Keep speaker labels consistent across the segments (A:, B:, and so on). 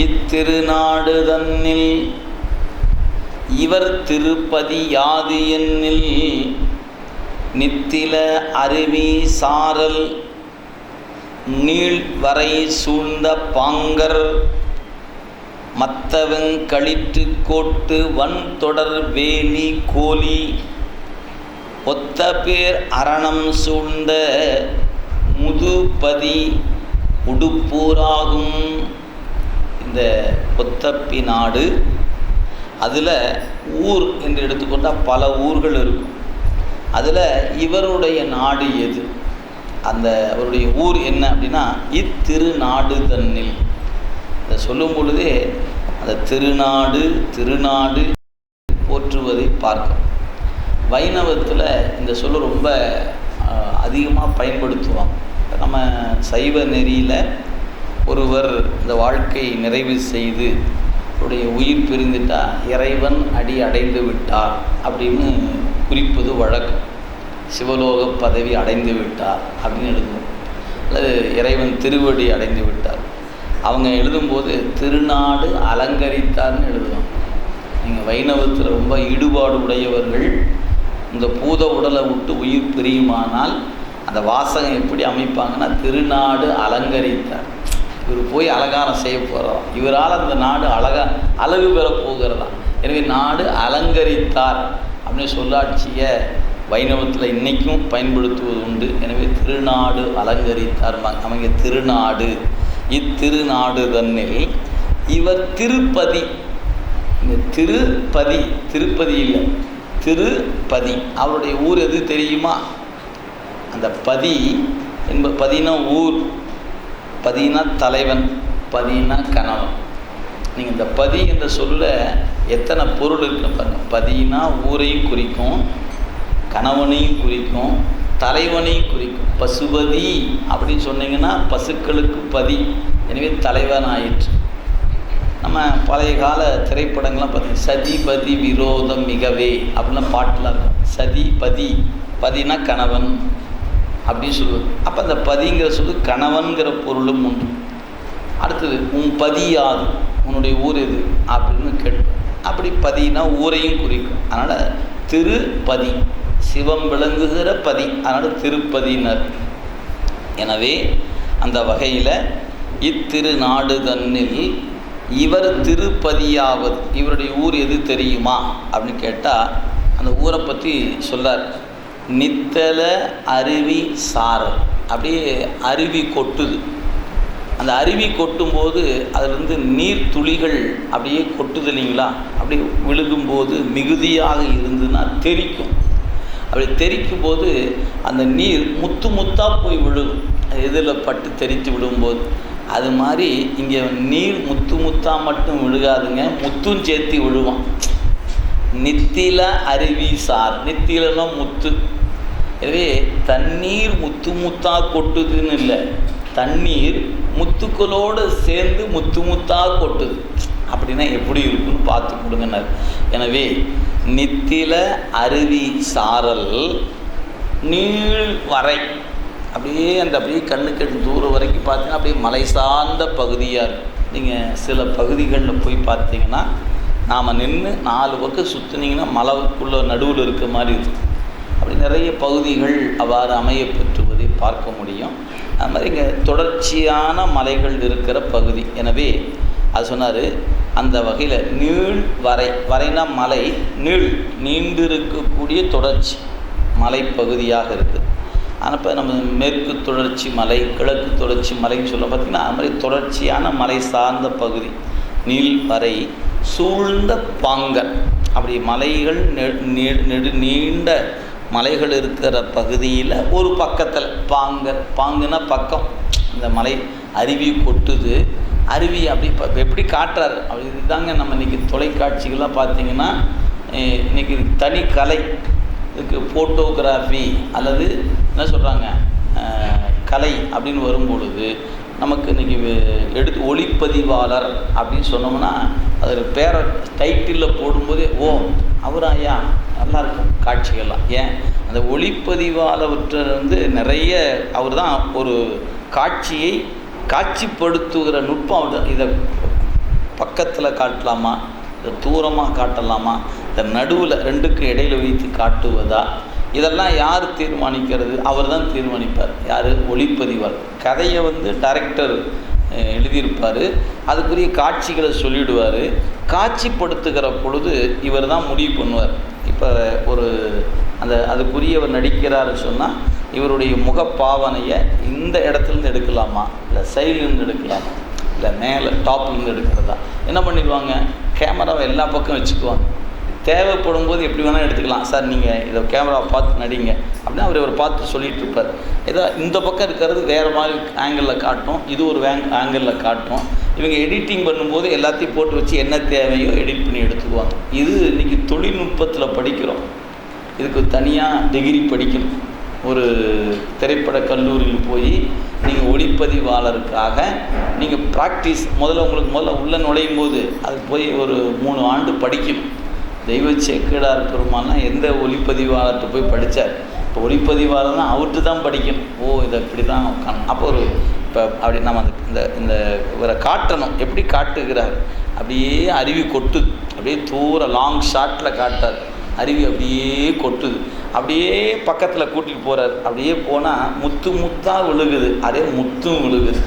A: இத்திருநாடு தன்னில் இவர் திருப்பதி யாது என்னில் நித்தில அருவி சாரல் நீள் வரை சூழ்ந்த பாங்கர் மத்தவன் களிற்று கோட்டு வன் தொடர் வேலி கோலி ஒத்த பேர் அரணம் சூழ்ந்த முதுபதி உடுப்பூராகும். இந்த கொத்தப்பி நாடு அதில் ஊர் என்று எடுத்துக்கொண்டால் பல ஊர்கள் இருக்கும். அதில் இவருடைய நாடு எது? அந்த அவருடைய ஊர் என்ன அப்படின்னா இத்திருநாடு தன்னில். இதை சொல்லும் பொழுதே அந்த திருநாடு திருநாடு போற்றுவதை பார்க்கும். வைணவத்தில் இந்த சொல்ல ரொம்ப அதிகமாக பயன்படுத்துவாங்க. நம்ம சைவ நெறியில் ஒருவர் இந்த வாழ்க்கை நிறைவு செய்து அவருடைய உயிர் பிரிந்துட்டா இறைவன் அடி அடைந்து விட்டார் அப்படின்னு குறிப்பது வழக்கம். சிவலோக பதவி அடைந்து விட்டார் அப்படின்னு எழுதுவோம். அல்லது இறைவன் திருவடி அடைந்து விட்டார். அவங்க எழுதும்போது திருநாடு அலங்கரித்தார்னு எழுதுவாங்க நீங்கள் வைணவத்தில் ரொம்ப ஈடுபாடு உடையவர்கள் இந்த பூத உடலை விட்டு உயிர் பிரியுமானால் அந்த வாசகம் எப்படி அமைப்பாங்கன்னா திருநாடு அலங்கரித்தார். இவர் போய் அலங்காரம் செய்ய போகிறதாம் இவரால் அந்த நாடு அழகா அழகு பெற போகிறதா? எனவே நாடு அலங்கரித்தார் அப்படின்னு சொல்லாட்சியை வைணவத்தில் இன்றைக்கும் பயன்படுத்துவது உண்டு. எனவே திருநாடு அலங்கரித்தார் அவங்க திருநாடு. இத்திருநாடு தன்னில் இவர் திருப்பதி. இந்த திருப்பதி திருப்பதி இல்லை திருப்பதி. அவருடைய ஊர் எது தெரியுமா? அந்த பதி என்ப பதினா ஊர். பதினா தலைவன் பதினா கணவன். நீங்கள் இந்த பதி என்ற சொல்ல எத்தனை பொருள் இருக்குன்னு பாருங்கள் பதினா ஊரையும் குறிக்கும் கணவனையும் குறிக்கும் தலைவனையும் குறிக்கும். பசுபதி அப்படின்னு சொன்னீங்கன்னா பசுக்களுக்கு பதி. எனவே தலைவன் ஆயிற்று நம்ம பழைய கால திரைப்படங்கள்லாம் பார்த்தீங்கன்னா சதிபதி விரோதம் மிகவே அப்படின்னா பாட்டெலாம் இருக்கும். சதி பதி பதினா கணவன் அப்படின்னு சொல்லுவார். அப்போ அந்த பதிங்கிற சொல்லு கணவன்கிற பொருளும் உண்டு. அடுத்தது உன் பதியாது உன்னுடைய ஊர் எது? அப்படின்னு கேட்போம் அப்படி பதினா ஊரையும் குறிக்கும். அதனால் திருப்பதி சிவம் விளங்குகிற பதி அதனால் திருப்பதியினர். எனவே அந்த வகையில் இத்திருநாடு தன்னில் இவர் திருப்பதியாவது இவருடைய ஊர் எது தெரியுமா? அப்படின்னு கேட்டால் அந்த ஊரை பற்றி சொல்லார். நித்தல அருவி சாரல் அப்படியே அருவி கொட்டுது. அந்த அருவி கொட்டும்போது அதிலிருந்து நீர் துளிகள் அப்படியே கொட்டுது இல்லைங்களா? அப்படியே விழுகும்போது மிகுதியாக இருந்துன்னா தெரிக்கும். அப்படி தெரிக்கும் போது அந்த நீர் முத்து முத்தாக போய் விழுகும். எதில் பட்டு தெரித்து விடும்போது. அது மாதிரி இங்கே நீர் முத்து முத்தாக மட்டும் விழுகாதுங்க. முத்தும் சேர்த்து விழுவான். நித்தில அருவி சார். நித்திலன்னா முத்து. எனவே தண்ணீர் முத்து முத்தா கொட்டுதுன்னு இல்லை. தண்ணீர் முத்துக்களோடு சேர்ந்து முத்து முத்தா கொட்டுது. அப்படின்னா எப்படி இருக்குன்னு பார்த்து கொடுங்கன்னார். எனவே நித்தில அருவி சாரல் நீள் வரை. அப்படியே அந்த அப்படியே கண்ணுக்கு தூரம் வரைக்கும் பார்த்தீங்கன்னா அப்படியே மலை சார்ந்த பகுதியாக இருக்கும். நீங்கள் சில பகுதிகளில் போய் பார்த்தீங்கன்னா நாம் நின்று நாலு பக்கம் சுற்றுனீங்கன்னா மலைக்குள்ள நடுவில் இருக்க மாதிரி இருக்கும். அப்படி நிறைய பகுதிகள் அவ்வாறு அமைய பெற்றுவதை பார்க்க முடியும். அது மாதிரி இங்கே தொடர்ச்சியான மலைகள் இருக்கிற பகுதி. எனவே அது சொன்னார் அந்த வகையில் நீள் வரை வரைனா மலை நீள் நீண்டிருக்கக்கூடிய தொடர்ச்சி மலைப்பகுதியாக இருக்குது ஆனால் இப்போ நம்ம மேற்கு தொடர்ச்சி மலை கிழக்கு தொடர்ச்சி மலைன்னு சொல்ல பார்த்திங்கன்னா அது மாதிரி தொடர்ச்சியான மலை சார்ந்த பகுதி. நீள் வரை சூழ்ந்த பாங்கர் அப்படி மலைகள் நெடு நீண்ட மலைகள் இருக்கிற பகுதியில் ஒரு பக்கத்தில் பாங்கர் பாங்குனா பக்கம். இந்த மலை அருவி கொட்டுது. அருவி அப்படி இப்போ எப்படி காட்டுறாரு? அப்படி இதுதாங்க நம்ம இன்றைக்கி தொலைக்காட்சிகள்லாம் பார்த்தீங்கன்னா இன்றைக்கி தனி கலை. இதுக்கு ஃபோட்டோகிராஃபி அல்லது என்ன சொல்கிறாங்க கலை அப்படின்னு வரும்பொழுது நமக்கு இன்றைக்கி எடுத்து ஒளிப்பதிவாளர் அப்படின்னு சொன்னோம்னா அதில் பேரை டைட்டிலில் போடும்போதே ஓ அவர் ஐயா நல்லா இருக்கும் காட்சிகள்லாம். ஏன்? அந்த ஒளிப்பதிவாளர்கிட்ட வந்து நிறைய அவர் தான் ஒரு காட்சியை காட்சிப்படுத்துகிற நுட்பம் அவர் இதை பக்கத்தில் காட்டலாமா? இதை தூரமாக காட்டலாமா? இந்த நடுவில் ரெண்டுக்கு இடையில வைத்து காட்டுவதா? இதெல்லாம் யார் தீர்மானிக்கிறது? அவர் தான் தீர்மானிப்பார். யார்? ஒளிப்பதிவார் கதையை வந்து டைரக்டர் எழுதியிருப்பார். அதுக்குரிய காட்சிகளை சொல்லிவிடுவார் காட்சிப்படுத்துகிற பொழுது இவர் தான் முடிவு பண்ணுவார். இப்போ ஒரு அந்த அதுக்குரியவர் நடிக்கிறாருன்னு சொன்னால் இவருடைய முகப்பாவனையை இந்த இடத்துலேருந்து எடுக்கலாமா? இல்லை சைட்லேருந்து எடுக்கலாமா? இல்லை மேலே டாப்லேருந்து எடுக்கிறதா? என்ன பண்ணிடுவாங்க? கேமராவை எல்லா பக்கம் வச்சுக்குவாங்க. தேவைப்படும் போது எப்படி வேணால் எடுத்துக்கலாம். சார் நீங்கள் இதை கேமரா பார்த்து நடிங்க. அப்படின்னு அவர் இவர் பார்த்து சொல்லிட்டு இருப்பார். ஏதோ இந்த பக்கம் இருக்கிறது வேறு மாதிரி ஆங்கிளில் காட்டும். இது ஒரு வேங் ஆங்கிளில் காட்டும். இவங்க எடிட்டிங் பண்ணும்போது எல்லாத்தையும் போட்டு வச்சு என்ன தேவையோ எடிட் பண்ணி எடுத்துக்குவாங்க. இது இன்றைக்கி தொழில்நுட்பத்தில் படிக்கிறோம். இதுக்கு தனியாக டிகிரி படிக்கணும். ஒரு திரைப்பட கல்லூரியில் போய் நீங்கள் ஒளிப்பதிவாளருக்காக நீங்கள் ப்ராக்டிஸ் முதல்ல உங்களுக்கு முதல்ல உள்ளே நுழையும் போது அது போய் ஒரு மூணு ஆண்டு படிக்கணும். தெய்வ செக்கடார் பெருமானா எந்த ஒளிப்பதிவாளர்கிட்ட போய் படித்தார் இப்போ ஒளிப்பதிவாளர்னா அவர்கிட்ட தான் படிக்கணும். ஓ இதை இப்படி தான் அப்போ ஒரு இப்போ அப்படி நம்ம அந்த இந்த இந்த இவரை காட்டணும். எப்படி காட்டுகிறார்? அப்படியே அருவி கொட்டுது. அப்படியே தூர லாங் ஷாட்டில் காட்டார். அருவி அப்படியே கொட்டுது. அப்படியே பக்கத்தில் கூட்டிகிட்டு போகிறார் அப்படியே போனால் முத்து முத்தாக விழுகுது. அதே முத்தும் விழுகுது.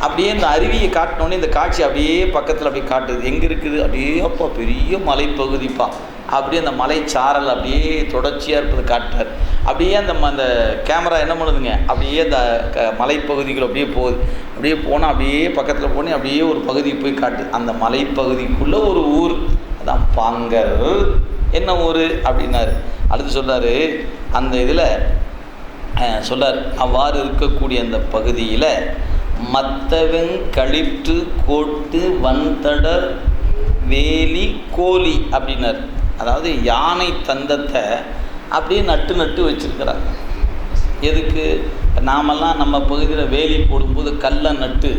A: அப்படியே இந்த அருவியை காட்டினோடனே இந்த காட்சி அப்படியே பக்கத்தில் அப்படியே காட்டுது. எங்கே இருக்குது? அப்படியே அப்பா பெரிய மலைப்பகுதிப்பா. அப்படியே அந்த மலைச்சாரல் அப்படியே தொடர்ச்சியாக இருப்பது காட்டுறார். அப்படியே அந்த ம- அந்த கேமரா என்ன பண்ணுதுங்க? அப்படியே அந்த க மலைப்பகுதிகள் அப்படியே போகுது. அப்படியே போனால் அப்படியே பக்கத்தில் போனே அப்படியே ஒரு பகுதிக்கு போய் காட்டுது. அந்த மலைப்பகுதிக்குள்ளே ஒரு ஊர். அதான் பாங்கர் என்ன ஊர்? அப்படின்னாரு. அடுத்து சொல்றாரு அந்த இதில் சொல்கிறார் அவ்வாறு இருக்கக்கூடிய அந்த பகுதியில் மத்தவன் கழிற்று கோட்டு வந்தடர் வேலி கோலி அப்படின்னார். அதாவது யானை தந்தத்தை அப்படியே நட்டு நட்டு வச்சிருக்கிறார். எதுக்கு? நாமெல்லாம் நம்ம பகுதியில் வேலி போடும்போது கல்லை நட்டு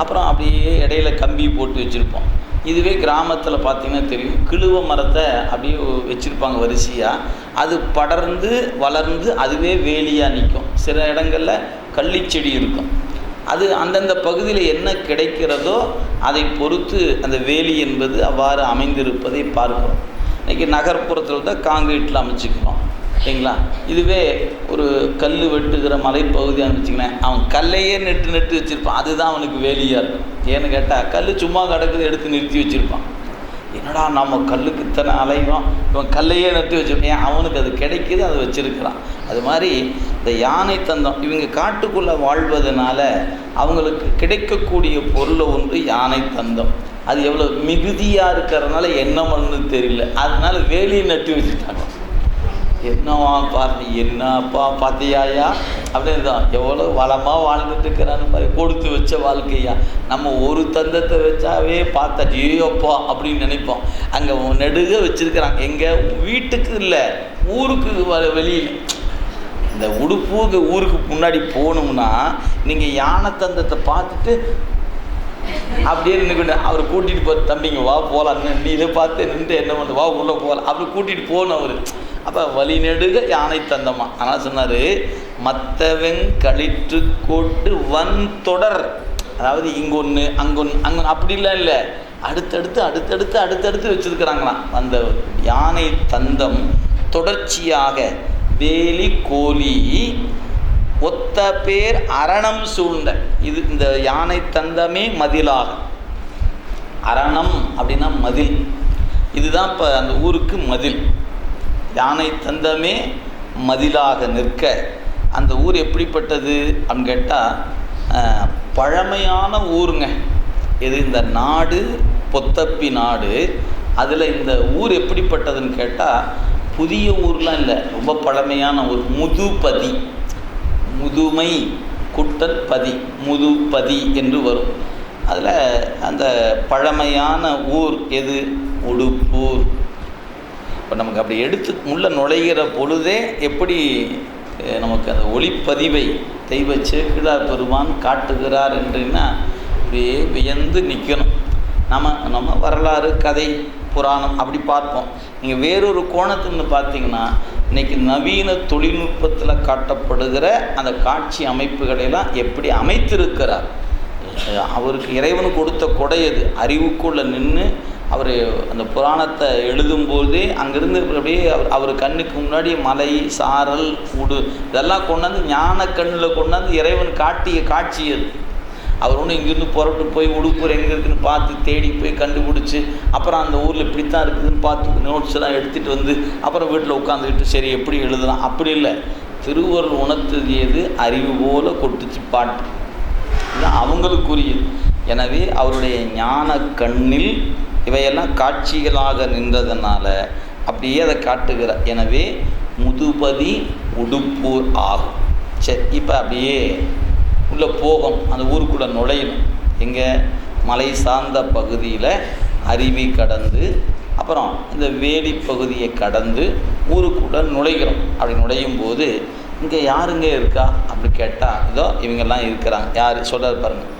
A: அப்புறம் அப்படியே இடையில கம்பி போட்டு வச்சுருப்போம். இதுவே கிராமத்தில் பார்த்திங்கன்னா தெரியும். கிழுவ மரத்தை அப்படியே வச்சுருப்பாங்க வரிசையாக அது படர்ந்து வளர்ந்து அதுவே வேலியாக நிற்கும் சில இடங்களில் கள்ளிச்செடி இருக்கும். அது அந்தந்த பகுதியில் என்ன கிடைக்கிறதோ அதை பொறுத்து அந்த வேலி என்பது அவ்வாறு அமைந்திருப்பதை பார்க்கிறோம். இன்றைக்கி நகர்ப்புறத்தில் தான் காங்கிரீட்டில் அமைச்சுக்கிறோம். சரிங்களா இதுவே ஒரு கல் வெட்டுகிற மலைப்பகுதி அமைச்சிங்களேன் அவன் கல்லையே நெட்டு நெட்டு வச்சுருப்பான். அதுதான் அவனுக்கு வேலியாக இருக்கும். ஏன்னு கேட்டால் கல் சும்மா கிடக்குது எடுத்து நிறுத்தி வச்சுருப்பான். என்னடா நம்ம கல் இத்தனை அலையும் இவன் கல்லையே நட்டு வச்சிருப்பான் ஏன்? அவனுக்கு அது கிடைக்குது அதை வச்சிருக்கிறான். அது மாதிரி இந்த யானை தந்தம் இவங்க காட்டுக்குள்ளே வாழ்வதனால அவங்களுக்கு கிடைக்கக்கூடிய பொருள் ஒன்று யானை தந்தம். அது எவ்வளோ மிகுதியாக இருக்கிறதுனால என்ன பண்ணுன்னு தெரியல. அதனால வேலியை நட்டு வச்சுட்டாங்க. என்னவா பாரு என்னப்பா பார்த்தியாயா அப்படின்னு தான் எவ்வளோ வளமாக வாழ்ந்துட்டு இருக்கிறான்னு பாரு. கொடுத்து வச்ச வாழ்க்கையா. நம்ம ஒரு தந்தத்தை வச்சாவே பார்த்தா ஜீயோப்பா அப்படின்னு நினைப்போம். அங்கே நெடுக வச்சிருக்கிறான் எங்கள் வீட்டுக்கு இல்லை ஊருக்கு வர வெளியில். இந்த உடுப்புக்கு ஊருக்கு முன்னாடி போகணும்னா நீங்கள் யானை தந்தத்தை பார்த்துட்டு அப்படியே நின்று அவர் கூட்டிகிட்டு போ தம்பிங்க வா போகலாம் நீ இதை பார்த்து நின்று என்ன பண்ண வா உள்ளே போகலாம் அப்படி கூட்டிகிட்டு போகணும் அவர் அப்போ வழி நெடுக யானை தந்தமா. ஆனால் சொன்னார் மற்றவன் கழிற்று கோட்டு வன் தொடர். அதாவது இங்கொன்று அங்கொன்று அங்கே அப்படிலாம் இல்லை. அடுத்தடுத்து அடுத்தடுத்து அடுத்தடுத்து வச்சுருக்கிறாங்களாம். அந்த யானை தந்தம் தொடர்ச்சியாக வேலி கோலி ஒத்த பேர் அரணம் சூழ்ந்த. இது இந்த யானை தந்தமே மதிலாகும் அரணம் அப்படின்னா மதில். இதுதான் இப்போ அந்த ஊருக்கு மதில். யானை தந்தமே மதிலாக நிற்க. அந்த ஊர் எப்படிப்பட்டது அப்படின்னு கேட்டால் பழமையான ஊருங்க. இது இந்த நாடு பொத்தப்பி நாடு. அதில் இந்த ஊர் எப்படிப்பட்டதுன்னு கேட்டால் புதிய ஊர்லாம் இல்லை. ரொம்ப பழமையான ஊர். முதுபதி. முதுமை குட்டல் பதி. முதுபதி என்று வரும். அதில் அந்த பழமையான ஊர் எது? உடுப்பூர். இப்போ நமக்கு அப்படி எடுத்து உள்ளே நுழைகிற பொழுதே எப்படி நமக்கு அந்த ஒளிப்பதிவை தெய்வ சேக்கிழார் பெருமான் காட்டுகிறார் என்றுன்னா அப்படியே வியந்து நிற்கணும் நம்ம நம்ம வரலாறு கதை புராணம் அப்படி பார்ப்போம். நீங்கள் வேறொரு கோணத்துன்னு பார்த்தீங்கன்னா இன்னைக்கு நவீன தொழில்நுட்பத்தில் காட்டப்படுகிற அந்த காட்சி அமைப்புகளை எல்லாம் எப்படி அமைத்திருக்கிறார்? அவருக்கு இறைவன் கொடுத்த கொடை அது அறிவுக்குள்ளே நின்று அவர் அந்த புராணத்தை எழுதும்போதே அங்கேருந்து அப்படியே அவர் அவர் கண்ணுக்கு முன்னாடி மலை சாரல் கூடு இதெல்லாம் கொண்டாந்து ஞான கண்ணில் கொண்டாந்து இறைவன் காட்டிய காட்சி அது. அவர் ஒன்றும் இங்கேருந்து புறப்பட்டு போய் உடுப்பூர் எங்கே இருக்குதுன்னு பார்த்து தேடி போய் கண்டுபிடிச்சி அப்புறம் அந்த ஊரில் இப்படித்தான் இருக்குதுன்னு பார்த்து நோட்ஸ் எல்லாம் எடுத்துகிட்டு வந்து அப்புறம் வீட்டில் உட்காந்துக்கிட்டு சரி எப்படி எழுதலாம்? அப்படி இல்லை. திருவருள் உணர்த்தியது அறிவு போல கொட்டுச்சு பாட்டு. இது அவங்களுக்குரியது. எனவே அவருடைய ஞான கண்ணில் இவையெல்லாம் காட்சிகளாக நின்றதுனால அப்படியே அதை காட்டுகிறார் எனவே முதுபதி உடுப்பூர் ஆகும். சரி இப்போ அப்படியே உள்ளே போகும் அந்த ஊருக்குள்ளே நுழையணும். எங்கே? மலை சார்ந்த பகுதியில் அருவி கடந்து அப்புறம் இந்த வேலி பகுதியை கடந்து ஊருக்குள்ளே நுழைகிறோம். அப்படி நுழையும் போது இங்கே யாருங்க இருக்கா? அப்படி கேட்டால் இதோ இவங்கெல்லாம் இருக்கிறாங்க. யார்? சொல்கிறார் பாருங்கள்